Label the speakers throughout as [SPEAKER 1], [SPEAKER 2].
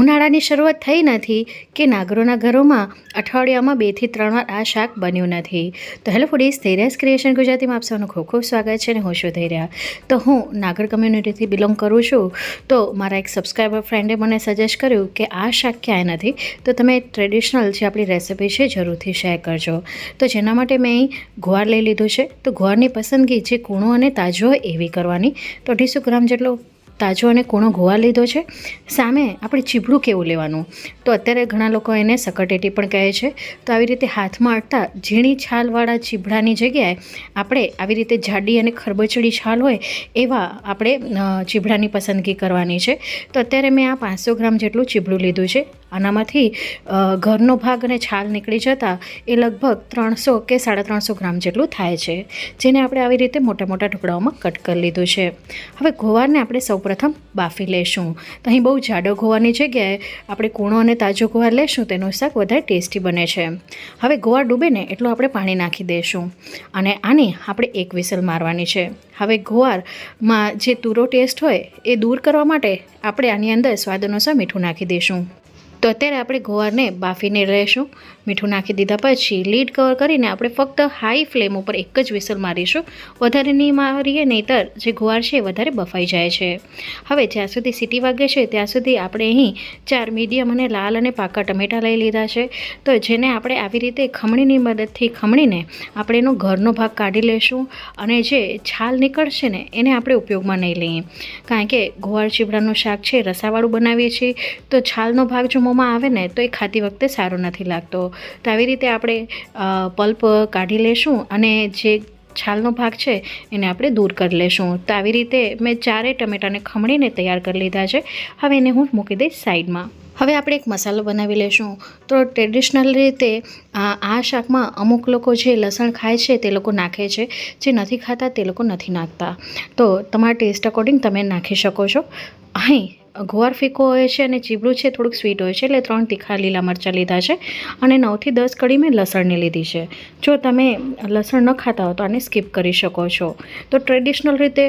[SPEAKER 1] ઉનાળાની શરૂઆત થઈ નથી કે નાગરોના ઘરોમાં અઠવાડિયામાં બેથી ત્રણ વાર આ શાક બન્યું નથી. તો હેલો ફૂડીઝ ધૈર્યાસ ક્રિએશન ગુજરાતીમાં આપ સૌનું ખૂબ ખૂબ સ્વાગત છે અને હું છું ધૈર્યા તો હું નાગર કમ્યુનિટીથી બિલોંગ કરું છું. તો મારા એક સબસ્ક્રાઈબર ફ્રેન્ડે મને સજેસ્ટ કર્યું કે આ શાક ક્યાંય નથી. તો તમે ટ્રેડિશનલ જે આપણી રેસિપી છે જરૂરથી શેર કરજો. તો જેના માટે મેં ગુવાર લઈ લીધું છે. તો ગુવારની પસંદગી જે કૂણો અને તાજો હોય એવી કરવાની. તો અઢીસો ગ્રામ જેટલો તાજો અને કૂણો ગોવા લીધો છે. સામે આપણે ચીબડું કેવું લેવાનું? તો અત્યારે ઘણા લોકો એને સકટેટી પણ કહે છે. તો આવી રીતે હાથમાં અડતા ઝીણી છાલવાળા ચીબડાની જગ્યાએ આપણે આવી રીતે જાડી અને ખરબચડી છાલ હોય એવા આપણે ચીબડાની પસંદગી કરવાની છે. તો અત્યારે મેં આ પાંચસો ગ્રામ જેટલું ચીબડું લીધું છે. આનામાંથી ઘરનો ભાગ અને છાલ નીકળી જતાં એ લગભગ ત્રણસો કે સાડા ત્રણસો ગ્રામ જેટલું થાય છે, જેને આપણે આવી રીતે મોટા મોટા ટુકડાઓમાં કટ કરી લીધું છે. હવે ગોવાને આપણે સૌપ્રથમ બાફી લેશું. તો અહીં બહુ જાડો ગોવાની જગ્યાએ આપણે કૂણો અને તાજો ગોવા લેશું, તેનું શાક વધારે ટેસ્ટી બને છે. હવે ગોવાર ડૂબે ને એટલું આપણે પાણી નાખી દઈશું અને આની આપણે એક વિસલ મારવાની છે. હવે ગોવારમાં જે તુરો ટેસ્ટ હોય એ દૂર કરવા માટે આપણે આની અંદર સ્વાદ અનુસાર મીઠું નાખી દઈશું તો અત્યારે આપણે ગોવારને બાફીને લેશું મીઠું નાખી દીધા પછી લીડ કવર કરીને આપણે ફક્ત હાઈ ફ્લેમ ઉપર એક જ વિસલ મારીશું. વધારે નહીં મારીએ, નહીંતર જે ગુવાર છે વધારે બફાઈ જાય છે. હવે જ્યાં સુધી સીટી વાગે છે, ત્યાં સુધી આપણે અહીં ચાર મીડિયમ અને લાલ અને પાકા ટમેટાં લઈ લીધા છે. તો જેને આપણે આવી રીતે ખમણીની મદદથી ખમણીને આપણે એનો ઘરનો ભાગ કાઢી લેશું અને જે છાલ નીકળશે ને, એને આપણે ઉપયોગમાં નહીં લઈએ. કારણ કે ગોવાર ચીબડાનું શાક છે, રસાવાળું બનાવીએ છીએ, તો છાલનો ભાગ જો મોંમાં આવે ને, તો એ ખાતી વખતે સારો નથી લાગતો. તો આવી રીતે આપણે પલ્પ કાઢી લેશું અને જે છાલનો ભાગ છે એને આપણે દૂર કરી લેશું. તો આવી રીતે મેં ચારેય ટમેટાને ખમણીને તૈયાર કરી લીધા છે. હવે એને હું મૂકી દઈશ સાઈડમાં. હવે આપણે એક મસાલો બનાવી લેશું. તો ટ્રેડિશનલ રીતે આ શાકમાં અમુક લોકો જે લસણ ખાય છે તે લોકો નાખે છે. જે નથી ખાતા તે લોકો નથી નાખતા. તો તમારા ટેસ્ટ અકોર્ડિંગ તમે નાખી શકો છો. અહીં ગોવાર ફીકો હોય છે અને ચીબડું છે, થોડુંક સ્વીટ હોય છે, એટલે ત્રણ તીખા લીલા મરચાં લીધા છે અને નવથી દસ કડી મેં લસણની લીધી છે. જો તમે લસણ ન ખાતા હો તો આને સ્કીપ કરી શકો છો. તો ટ્રેડિશનલ રીતે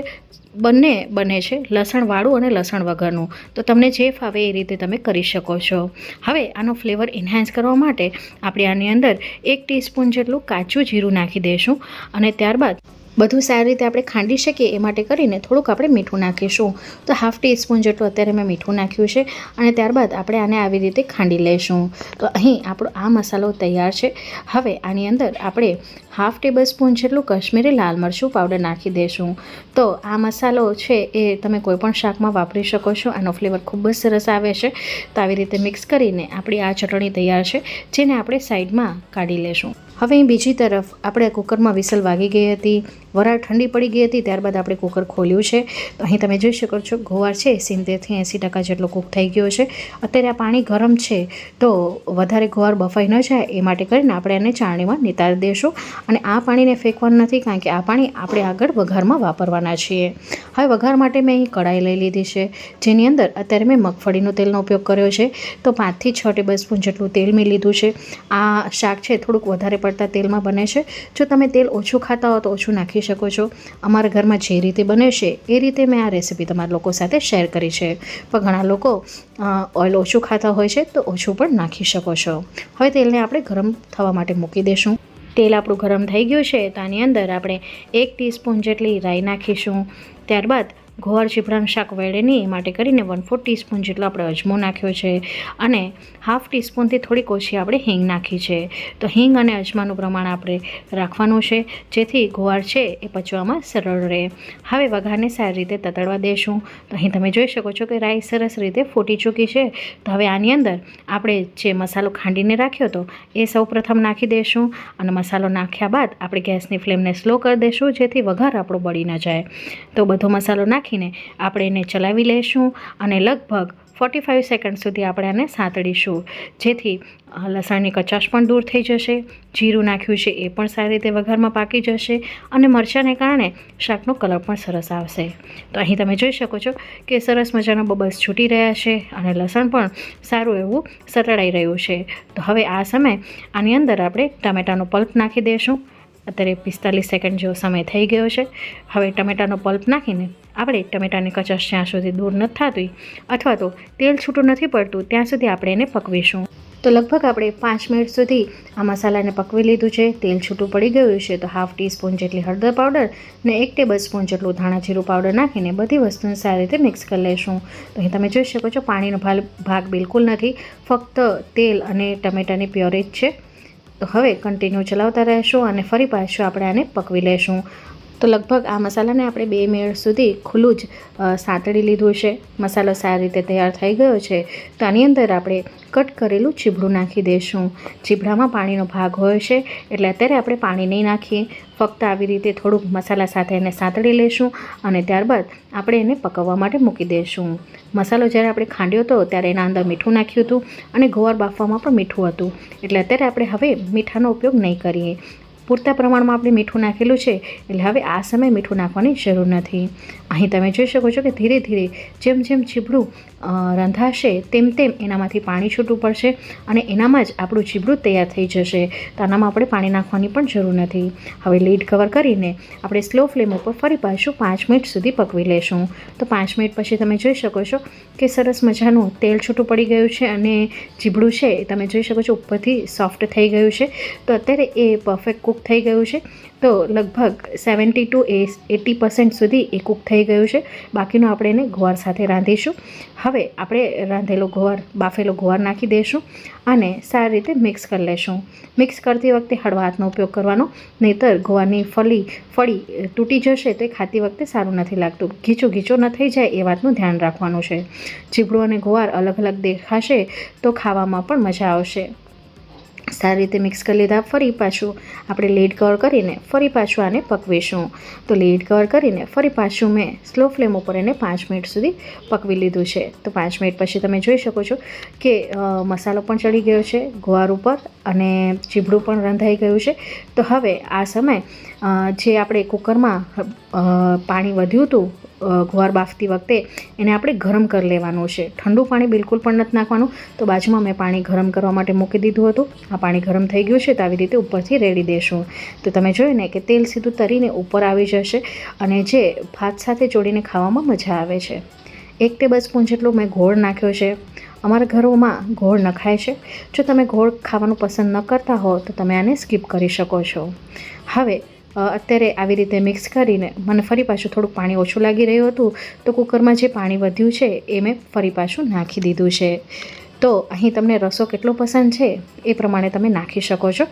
[SPEAKER 1] બંને બને છે લસણવાળું અને લસણ વગરનું તો તમને જે ફાવે એ રીતે તમે કરી શકો છો. હવે આનો ફ્લેવર એન્હાન્સ કરવા માટે આપણે આની અંદર એક ટીસ્પૂન જેટલું કાચું જીરું નાખી દઈશું અને ત્યારબાદ બધું સારી રીતે આપણે ખાંડી શકીએ એ માટે કરીને થોડુંક આપણે મીઠું નાખીશું. તો હાફ ટીસ્પૂન જેટલું અત્યારે મેં મીઠું નાખ્યું છે અને ત્યારબાદ આપણે આને આવી રીતે ખાંડી લઈશું. તો અહીં આપણો આ મસાલો તૈયાર છે. હવે આની અંદર આપણે હાફ ટેબલ સ્પૂન જેટલું કશ્મીરી લાલ મરચું પાવડર નાખી દઈશું. તો આ મસાલો છે એ તમે કોઈપણ શાકમાં વાપરી શકો છો. આનો ફ્લેવર ખૂબ જ સરસ આવે છે. તો આવી રીતે મિક્સ કરીને આપણી આ ચટણી તૈયાર છે, જેને આપણે સાઈડમાં કાઢી લેશું હવે બીજી તરફ આપણે કુકરમાં વિસલ વાગી ગઈ હતી. વરાળ ઠંડી પડી ગઈ હતી, ત્યારબાદ આપણે કુકર ખોલ્યું છે. તો અહીં તમે જોઈ શકો છો, ગોવાર છે, સિત્તેરથી એંસી ટકા જેટલો કૂક થઈ ગયો છે. અત્યારે આ પાણી ગરમ છે, તો વધારે ગોવાર બફાઈ ન જાય, એ માટે કરીને આપણે એને ચાણીમાં નિતારી દઈશું અને આ પાણીને ફેંકવાનું નથી, કારણ કે આ પાણી આપણે આગળ વઘારમાં વાપરવાના છીએ. હવે વઘાર માટે મેં અહીં કઢાઈ લઈ લીધી છે, જેની અંદર અત્યારે મેં મગફળીનો તેલનો ઉપયોગ કર્યો છે. તો પાંચથી છ ટેબલ સ્પૂન જેટલું તેલ મેં લીધું છે. આ શાક છે, થોડુંક વધારે પડતા તેલમાં બને છે. જો તમે તેલ ઓછું ખાતા હો તો ઓછું નાખી શકો છો અમારા ઘરમાં જે રીતે બને છે, એ રીતે મેં આ રેસીપી તમારા લોકો સાથે શેર કરી છે. પણ ઘણા લોકો ઓઇલ ઓછું ખાતા હોય છે, તો ઓછું પણ નાખી શકો છો. હવે તેલને આપણે ગરમ થવા માટે મૂકી દઈશું તેલ આપણું ગરમ થઈ ગયું છે, તો આની અંદર આપણે એક ટીસ્પૂન જેટલી રાઈ નાખીશું. ત્યારબાદ ગોળ ચીપડાનું શાક વળે નહીં, એ માટે કરીને વન ફોર ટીસ્પૂન જેટલો આપણે અજમો નાખ્યો છે અને હાફ ટીસ્પૂનથી થોડીક ઓછી આપણે હિંગ નાખી છે. તો હિંગ અને અજમાનું પ્રમાણ આપણે રાખવાનું છે, જેથી ગોળ છે એ પચવામાં સરળ રહે. હવે વઘારને સારી રીતે તતડવા દેશું. તો અહીં તમે જોઈ શકો છો કે રાઈ સરસ રીતે ફૂટી ચૂકી છે. તો હવે આની અંદર આપણે જે મસાલો ખાંડીને રાખ્યો હતો, એ સૌ નાખી દઈશું અને મસાલો નાખ્યા બાદ આપણે ગેસની ફ્લેમને સ્લો કરી દઈશું જેથી વઘાર આપણો બળી ન જાય. તો બધો મસાલો નાખીને આપણે એને ચલાવી લઈશું અને લગભગ ફોર્ટી ફાઇવ સેકન્ડ સુધી આપણે આને સાંતળીશું. જેથી લસણની કચાશ પણ દૂર થઈ જશે, જીરું નાખ્યું છે એ પણ સારી રીતે વઘારમાં પાકી જશે અને મરચાંને કારણે શાકનો કલર પણ સરસ આવશે. તો અહીં તમે જોઈ શકો છો કે સરસ મજાના બબલ્સ છૂટી રહ્યા છે અને લસણ પણ સારું એવું સતળાઈ રહ્યું છે. તો હવે આ સમય આની અંદર આપણે ટામેટાનો પલ્પ નાખી દઈશું અત્યારે પિસ્તાલીસ સેકન્ડ જેવો સમય થઈ ગયો છે. હવે ટમેટાનો પલ્પ નાખીને આપણે ટમેટાની કચાશ જ્યાં સુધી દૂર નથી થતી અથવા તો તેલ છૂટું નથી પડતું, ત્યાં સુધી આપણે એને પકવીશું. તો લગભગ આપણે પાંચ મિનિટ સુધી આ મસાલાને પકવી લીધું છે. તેલ છૂટું પડી ગયું છે તો હાફ ટીસ્પૂન જેટલી હળદર પાવડર ને એક ટેબલ સ્પૂન જેટલું ધાણા જીરું પાવડર નાખીને બધી વસ્તુને સારી રીતે મિક્સ કરી લઈશું તો અહીં તમે જોઈ શકો છો પાણીનો ભાગ બિલકુલ નથી. ફક્ત તેલ અને ટમેટાની પ્યોરેજ છે. તો હવે કન્ટિન્યુ ચલાવતા રહેશું અને ફરી પાછું આપણે આને પકવી લઈશું તો લગભગ આ મસાલાને આપણે બે મિનિટ સુધી ખુલ્લું જ સાંતળી લીધું છે. મસાલો સારી રીતે તૈયાર થઈ ગયો છે. તો આની અંદર આપણે કટ કરેલું ચીબડું નાખી દઈશું ચીબડામાં પાણીનો ભાગ હોય છે, એટલે અત્યારે આપણે પાણી નહીં નાખીએ. ફક્ત આવી રીતે થોડુંક મસાલા સાથે એને સાંતળી લઈશું અને ત્યારબાદ આપણે એને પકવવા માટે મૂકી દઈશું મસાલો જ્યારે આપણે ખાંડ્યો હતો ત્યારે એના અંદર મીઠું નાખ્યું હતું અને ગોવાર બાફવામાં પણ મીઠું હતું. એટલે અત્યારે આપણે હવે મીઠાનો ઉપયોગ નહીં કરીએ. પૂરતા પ્રમાણમાં આપણે મીઠું નાખેલું છે, એટલે હવે આ સમયે મીઠું નાખવાની જરૂર નથી. અહીં તમે જોઈ શકો છો કે ધીરે ધીરે જેમ જેમ ચીબડું રંધાશે, તેમ તેમ એનામાંથી પાણી છૂટું પડશે અને એનામાં જ આપણું ચીબડું તૈયાર થઈ જશે. તો આનામાં આપણે પાણી નાખવાની પણ જરૂર નથી. હવે લીડ કવર કરીને આપણે સ્લો ફ્લેમ ઉપર ફરી પાછું પાંચ મિનિટ સુધી પકવી લેશું. તો પાંચ મિનિટ પછી તમે જોઈ શકો છો કે સરસ મજાનું તેલ છૂટું પડી ગયું છે અને ચીબડું છે તમે જોઈ શકો છો ઉપરથી સોફ્ટ થઈ ગયું છે. તો અત્યારે એ પરફેક્ટ કૂક થઈ ગયું છે. તો લગભગ સેવન્ટી ટુ એ એટી પર્સન્ટ સુધી એ કૂક થઈ ગયું છે. બાકીનું આપણે એને ગોવાર સાથે રાંધીશું. હવે આપણે રાંધેલો ગોવાર બાફેલો ગોવાર નાખી દઈશું અને સારી રીતે મિક્સ કરી લેશું. મિક્સ કરતી વખતે હળવા હાથનો ઉપયોગ કરવાનો, નહીંતર ગોવારની ફલી, ફળી તૂટી જશે તો ખાતી વખતે સારું નથી લાગતું. ઘીચો ઘીચો ન થઈ જાય એ વાતનું ધ્યાન રાખવાનું છે. ચીબડું અને ગોવાર અલગ અલગ દેખાશે તો ખાવામાં પણ મજા આવશે. સારી રીતે મિક્સ કરી લીધા, ફરી પાછું આપણે લીડ કવર કરીને ફરી પાછું આને પકવીશું. તો લીડ કવર કરીને ફરી પાછું મેં સ્લો ફ્લેમ ઉપર એને પાંચ મિનિટ સુધી પકવી લીધું છે. તો પાંચ મિનિટ પછી તમે જોઈ શકો છો કે મસાલો પણ ચડી ગયો છે, ગોવાર ઉપર અને ચીબડું પણ રંધાઈ ગયું છે. તો હવે આ સમય જે આપણે કુકરમાં પાણી વધ્યું હતું ગોવાર બાફતી વખતે એને આપણે ગરમ કરી લેવાનું છે. ઠંડુ પાણી બિલકુલ પણ નથી નાખવાનું. તો બાજુમાં મેં પાણી ગરમ કરવા માટે મૂકી દીધું હતું. આ પાણી ગરમ થઈ ગયું છે તો આવી રીતે ઉપરથી રેડી દેશું. તો તમે જોયું ને કે તેલ સીધું તરીને ઉપર આવી જશે અને જે ભાત સાથે જોડીને ખાવામાં મજા આવે છે. એક ટેબલ સ્પૂન જેટલો મેં ગોળ નાખ્યો છે. અમારા ઘરોમાં ગોળ નખાય છે. જો તમે ગોળ ખાવાનું પસંદ ન કરતા હો તો તમે આને સ્કીપ કરી શકો છો. હવે અત્યારે આવી રીતે મિક્સ કરીને મને ફરી પાછું થોડુંક પાણી ઓછું લાગી રહ્યું હતું, તો કુકરમાં જે પાણી વધ્યું છે એ મેં ફરી પાછું નાખી દીધું છે. તો અહીં તમને રસો કેટલો પસંદ છે એ પ્રમાણે તમે નાખી શકો છો.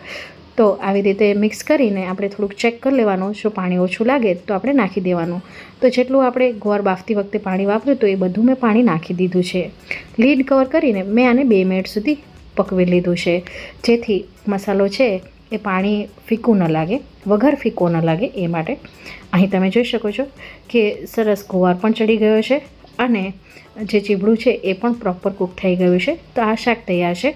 [SPEAKER 1] તો આવી રીતે મિક્સ કરીને આપણે થોડુંક ચેક કરી લેવાનું, જો પાણી ઓછું લાગે તો આપણે નાખી દેવાનું. તો જેટલું આપણે ગોળ બાફતી વખતે પાણી વાપર્યું તો એ બધું મેં પાણી નાખી દીધું છે. લીડ કવર કરીને મેં આને બે મિનિટ સુધી પકવી લીધું છે. જેથી મસાલો છે એ પાણી ફીકું ન લાગે વગર ફીકો ન લાગે એ માટે. અહીં તમે જોઈ શકો છો કે સરસ ગોવાર પણ ચડી ગયો છે અને જે ચીબડું છે એ પણ પ્રોપર કૂક થઈ ગયું છે. તો આ શાક તૈયાર છે.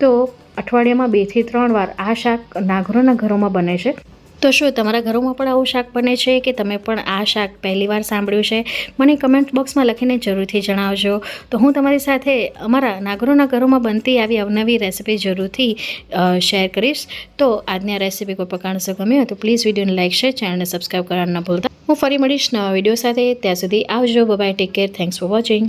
[SPEAKER 1] તો અઠવાડિયામાં બેથી ત્રણ વાર આ શાક નાગરોના ઘરોમાં બને છે. તો શું, તમારા ઘરોમાં પણ આવું શાક બને છે કે તમે પણ આ શાક પહેલી વાર સાંભળ્યું છે? મને કમેન્ટ બોક્સમાં લખીને જરૂરથી જણાવજો. તો હું તમારી સાથે અમારા નાગરોના ઘરોમાં બનતી આવી અવનવી રેસિપી જરૂરથી શેર કરીશ. તો આજની આ રેસીપી કોઈ પ્રકારણસર ગમી તો પ્લીઝ વિડીયોને લાઇક શેર ચેનલને સબસ્ક્રાઈબ કરવાનું ન ભૂલતા. હું ફરી મળીશ નવા વીડિયો સાથે. ત્યાં સુધી આવજો. Bye take care thanks for watching